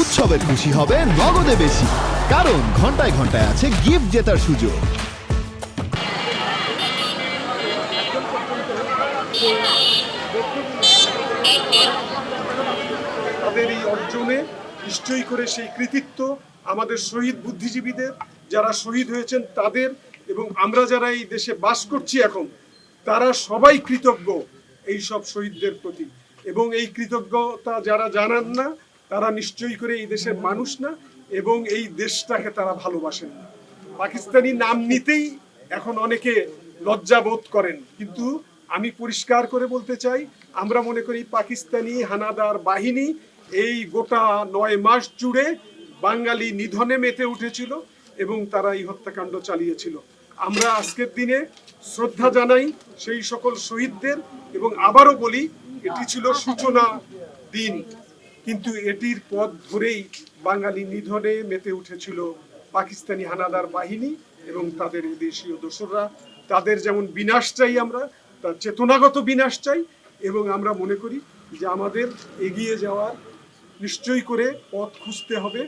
উৎসবের খুশি হবে নগদে বেশি, কারণ ঘন্টায় ঘন্টায় আছে গিফট জেতার সুযোগ। তাদের এই অর্জনে নিশ্চয়ই করে সেই কৃতিত্ব আমাদের শহীদ বুদ্ধিজীবীদের, যারা শহীদ হয়েছেন তাদের এবং আমরা যারা এই দেশে বাস করছি এখন, তারা সবাই কৃতজ্ঞ এই সব শহীদদের প্রতি। এবং এই কৃতজ্ঞতা যারা জানান না তারা নিশ্চয়ই করে এই দেশের মানুষ না এবং এই দেশটাকে তারা ভালোবাসেন না। পাকিস্তানি নাম নিতেই এখন অনেকে লজ্জা বোধ করেন। কিন্তু আমি পরিষ্কার করে বলতে চাই, আমরা মনে করি পাকিস্তানি হানাদার বাহিনী এই গোটা নয় মাস জুড়ে বাঙালি নিধনে মেতে উঠেছিল এবং তারা এই হত্যাকাণ্ড চালিয়েছিল। আমরা আজকের দিনে শ্রদ্ধা জানাই সেই সকল শহীদদের এবং আবারও বলি, এটি ছিল সূচনা দিন। কিন্তু এটির পথ ধরেই বাঙালি নিধনে মেতে উঠেছিল পাকিস্তানি হানাদার বাহিনী এবং তাদের দেশীয় দোসররা। তাদের যেমন বিনাশ চাই আমরা, তার চেতনাগত বিনাশ চাই এবং আমরা মনে করি যে আমাদের এগিয়ে যাওয়ার নিশ্চয়ই করে পথ খুঁজতে হবে।